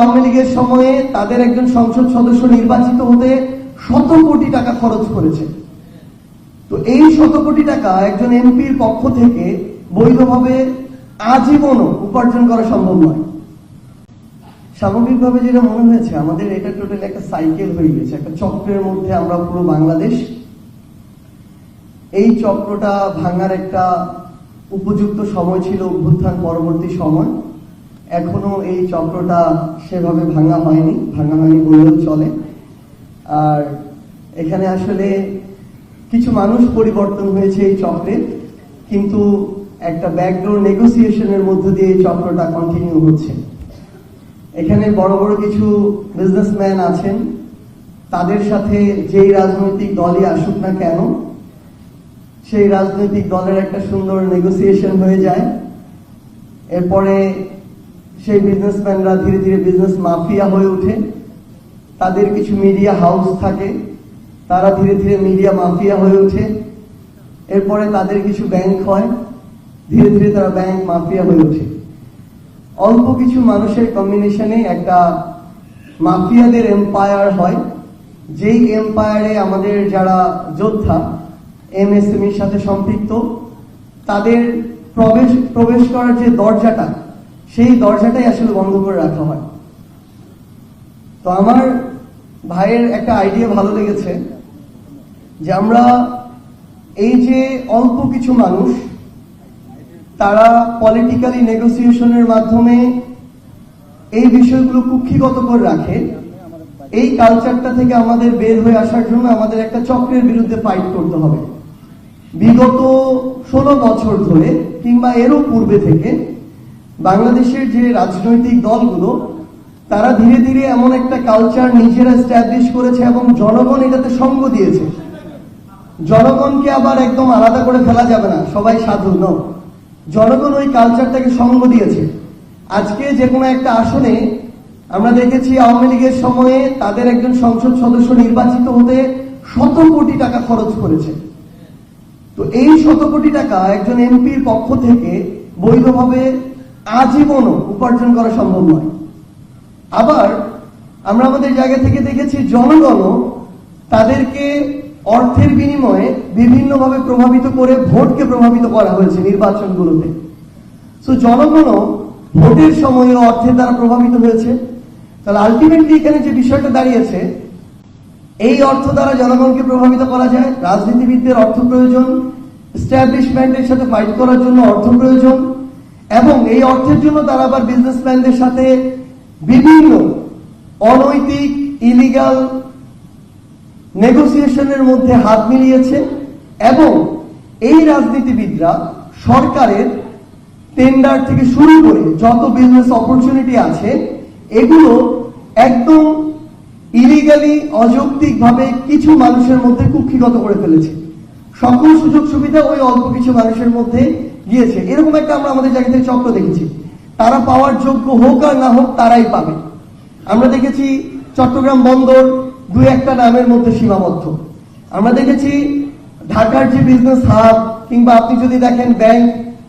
আওয়ামী লীগের সময়ে তাদের একজন সংসদ সদস্য নির্বাচিত হতে শত কোটি টাকা খরচ করেছে। তো এই শত কোটি টাকা একজন এমপির পক্ষ থেকে বৈধভাবে আজীবনও উপার্জন করা সম্ভব নয়। স্বাভাবিকভাবে যেটা মনে হয়েছে, আমাদের এটা টোটাল একটা সাইকেল হয়ে গেছে। একটা চক্রের মধ্যে আমরা পুরো বাংলাদেশ। এই চক্রটা ভাঙার একটা উপযুক্ত সময় ছিল অভ্যুত্থান পরবর্তী সময়। এখনও এই চক্রটা সেভাবে ভাঙা হয়নি ভাঙা হয়নি বললেও চলে। আর এখানে আসলে কিছু মানুষ পরিবর্তন হয়েছে এই চক্রে, কিন্তু একটা ব্যাকডোর নেগোসিয়েশনের মধ্য দিয়ে এই চক্রটা কন্টিনিউ হচ্ছে। এখানে বড় বড় কিছু বিজনেসম্যান আছেন, তাদের সাথে যেই রাজনৈতিক দলই আসুক না কেন, সেই রাজনৈতিক দলের একটা সুন্দর নেগোসিয়েশন হয়ে যায়। এরপরে সেই বিজনেসম্যানরা ধীরে ধীরে বিজনেস মাফিয়া হয়ে ওঠে। তাদের কিছু মিডিয়া হাউস থাকে। তারা ধীরে ধীরে মিডিয়া মাফিয়া হয়ে ওঠে। এরপরে তাদের কিছু ব্যাংক হয়। ধীরে ধীরে তারা ব্যাংক মাফিয়া হয়ে ওঠে। অল্প কিছু মানুষের কম্বিনেশনে একটা মাফিয়াদের এম্পায়ার হয়। যেই এম্পায়ারে আমাদের যারা যোদ্ধা এমএসএমইর সাথে সম্পৃক্ত, তাদের প্রবেশ প্রবেশ করার যে দরজাটা সেই দরজাটাই আসলে বন্ধ করে রাখা হয়। তো আমার ভাইয়ের একটা আইডিয়া ভালো লেগেছে যে আমরা এই যে অল্প কিছু মানুষ, তারা পলিটিক্যালি নেগোসিয়েশনের মাধ্যমে এই বিষয়গুলো কুক্ষিগত করে রাখে, এই কালচারটা থেকে আমাদের বের হয়ে আসার জন্য আমাদের একটা চক্রের বিরুদ্ধে ফাইট করতে হবে। বিগত ষোলো বছর ধরে কিংবা এরও পূর্বে থেকে বাংলাদেশের যে রাজনৈতিক দলগুলো, তারা ধীরে ধীরে এমন একটা কালচার নিজেরা স্ট্যাবলিশ করেছে এবং জনগণ এটাতে সঙ্গ দিয়েছে। জনগণকে আবার একদম আলাদা করে ফেলা যাবে না, সবাই সাধু ন জনগণ ওই কালচারটাকে সঙ্গ দিয়েছে। আজকে যে কোনো একটা আসনে আমরা দেখেছি আওয়ামী লীগের সময়ে তাদের একজন সংসদ সদস্য নির্বাচিত হতে শত কোটি টাকা খরচ করেছে। তো এই শত কোটি টাকা একজন এমপির পক্ষ থেকে বৈধভাবে আজীবনও উপার্জন করা সম্ভব নয়। আবার আমরা আমাদের জায়গা থেকে দেখেছি জনগণও তাদেরকে অর্থের বিনিময়ে বিভিন্নভাবে প্রভাবিত করে ভোটকে প্রভাবিত করা হয়েছে নির্বাচনগুলোতে। তো জনগণও ভোটের সময়ে অর্থের দ্বারা প্রভাবিত হয়েছে। তাহলে আলটিমেটলি এখানে যে বিষয়টা দাঁড়িয়েছে, এই অর্থ দ্বারা জনগণকে প্রভাবিত করা যায়। রাজনীতিবিদদের অর্থ প্রয়োজন এস্টাবলিশমেন্টের সাথে ফাইট করার জন্য অর্থ প্রয়োজন এবং এই অর্থের জন্য তারা আবার বিজনেসম্যানদের সাথে বিভিন্ন অনৈতিক ইলিগাল নেগোসিয়েশনের মধ্যে হাত মিলিয়েছে এবং এই রাজনীতিবিদরা সরকারের টেন্ডার থেকে শুরু করে যত বিজনেস অপরচুনিটি আছে, এগুলো একদম ইলিগালি অযৌক্তিকভাবে কিছু মানুষের মধ্যে কুক্ষিগত করে ফেলেছে। সকল সুযোগ সুবিধা ওই অল্প কিছু মানুষের মধ্যে গিয়েছে। এরকম একটা আমরা আমাদের জায়গা থেকে চক্র দেখেছি। তারা পাওয়ার যোগ্য হোক আর না হোক, তারাই পাবে। আমরা দেখেছি চট্টগ্রাম বন্দর দুই একটা নামের মধ্যে সীমাবদ্ধ। আমরা দেখেছি ঢাকার যে বিজনেস হাব কিংবা আপনি যদি দেখেন ব্যাংক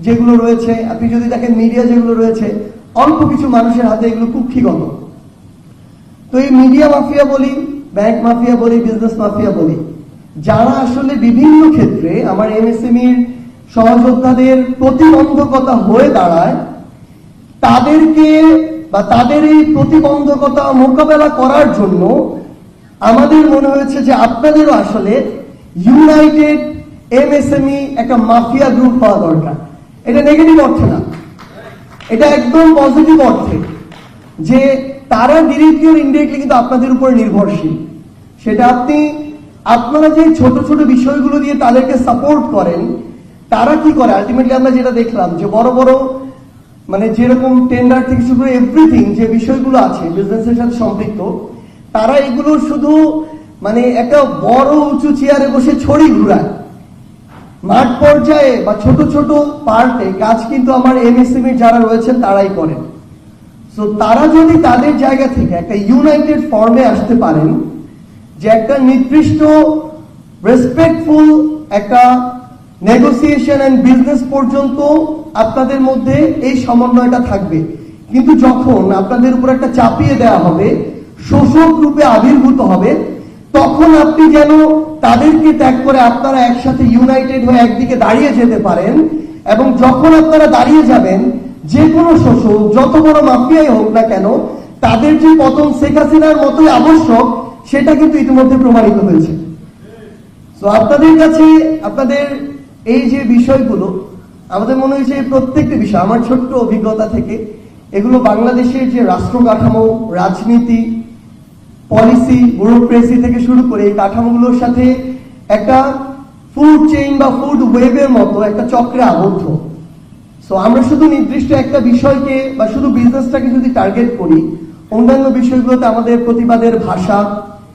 যেগুলো রয়েছে, আপনি যদি দেখেন মিডিয়া যেগুলো রয়েছে, অল্প কিছু মানুষের হাতে এগুলো কুক্ষিগত। তো এই মিডিয়া মাফিয়া বলি ব্যাংক মাফিয়া বলি বিজনেস মাফিয়া বলি, যারা আসলে বিভিন্ন ক্ষেত্রে, আমার এমএসএমইর সহযোদ্ধাদের প্রতিবন্ধকতা হয়ে দাঁড়ায়, তাদেরকে বা তাদের এই প্রতিবন্ধকতা মোকাবেলা করার জন্য আমাদের মনে হয়েছে যে আপনাদেরও আসলে ইউনাইটেড এমএসএমই একটা মাফিয়া গ্রুপ হওয়া দরকার। এটা নেগেটিভ অর্থে না। এটা একদম পজিটিভ অর্থে যে তারা ডিরেক্টলি ও ইনডিরেক্টলি কিন্তু আপনাদের উপর নির্ভরশীল। সেটা আপনি, আপনারা যে ছোট ছোট বিষয়গুলো দিয়ে তাদেরকে সাপোর্ট করেন তারা কি করে? আলটিমেটলি আমরা যেটা দেখলাম যে বড় বড় মানে যেরকম টেন্ডার থেকে শুরু এভরিথিং যে বিষয়গুলো আছে বিজনেসের সাথে সম্পৃক্ত, তারা এগুলো শুধু মানে একটা বড় উঁচু চেয়ারে বসে ছড়ি ঘুরায়। মাঠ পর্যায়ে বা ছোট ছোট পার্টে কাজ কিন্তু আমার এমএসএমই যারা রয়েছেন তারাই করেন। সো তারা যদি তাদের জায়গা থেকে একটা ইউনাইটেড ফর্মে আসতে পারেন, যে একটা নির্দিষ্ট রেসপেক্টফুল একটা নেগোসিয়েশন এন্ড বিজনেস পর্যন্ত আপনাদের মধ্যে এই সমন্বয়টা থাকবে। কিন্তু যখন আপনাদের উপর একটা চাপিয়ে দেওয়া হবে, শোষক রূপে আবির্ভূত হবে, তখন আপনি যেন তাদেরকে ত্যাগ করে আপনারা একসাথে ইউনাইটেড হয়ে একদিকে দাঁড়িয়ে যেতে পারেন এবং যখন আপনারা দাঁড়িয়ে যাবেন, যে কোনো শোষক, যত বড় মাফিয়াই হোক না কেন, তাদের যে পতন শেখ হাসিনার মতোই আবশ্যক, সেটা কিন্তু ইতিমধ্যে প্রমাণিত হয়েছে। তো আপনাদের কাছে, আপনাদের এই যে বিষয়গুলো, আমাদের মনে হয়েছে এই প্রত্যেকটি বিষয়, আমার ছোট্ট অভিজ্ঞতা থেকে, এগুলো বাংলাদেশের যে রাষ্ট্র কাঠামো, রাজনীতি পলিসি ব্যুরোক্রেসি থেকে শুরু করে এই কাঠামোগুলোর সাথে একটা ফুড চেইন বা ফুড ওয়েবের মতো একটা চক্রে আবদ্ধ। সো আমরা শুধু নির্দিষ্ট একটা বিষয়কে বা শুধু বিজনেসটাকে যদি টার্গেট করি, অন্যান্য বিষয়গুলোতে আমাদের প্রতিবাদের ভাষা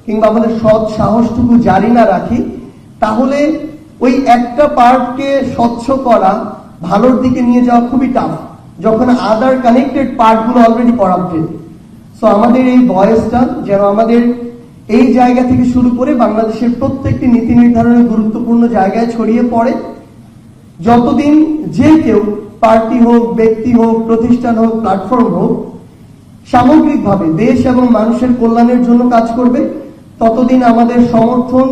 কিংবা আমাদের সৎ সাহসটুকু জারি না রাখি, তাহলে ওই একটা পার্টকে স্বচ্ছ করা, ভালোর দিকে নিয়ে যাওয়া খুবই টাফ যখন আদার কানেক্টেড পার্টগুলো অলরেডি করাপ্টেড সো আমাদের এই ভয়েসটা যেন আমাদের এই জায়গা থেকে শুরু করে বাংলাদেশের প্রত্যেকটি নীতি নির্ধারণের গুরুত্বপূর্ণ জায়গায় ছড়িয়ে পড়ে। যতদিন যে কেউ পার্টি হোক, ব্যক্তি হোক, প্রতিষ্ঠান হোক প্ল্যাটফর্ম হোক, সামগ্রিকভাবে দেশ এবং মানুষের কল্যাণের জন্য কাজ করবে, ততদিন আমাদের সমর্থন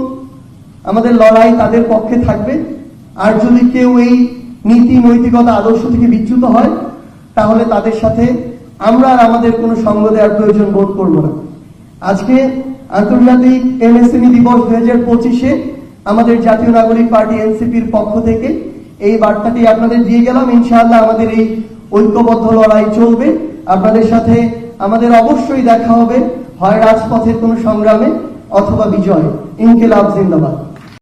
আমাদের লড়াই তাদের পক্ষে থাকবে। আর যদি কেউ এই নীতি নৈতিকতা আদর্শ থেকে বিচ্যুত হয়, তাহলে তাদের সাথে আমরা আর আমাদের কোনো সঙ্গ দেওয়ার প্রয়োজন বোধ করব না। আজকে আন্তর্জাতিক এমএসএমই দিবস দুই হাজার পঁচিশে আমাদের জাতীয় নাগরিক পার্টি এনসিপির পক্ষ থেকে এই বার্তাটি আপনাদের দিয়ে গেলাম। ইনশাআল্লাহ আমাদের এই ঐক্যবদ্ধ লড়াই চলবে। আপনাদের সাথে আমাদের অবশ্যই দেখা হবে। হয় রাজপথের কোনো সংগ্রামে অথবা বিজয়। ইনকিলাব জিন্দাবাদ।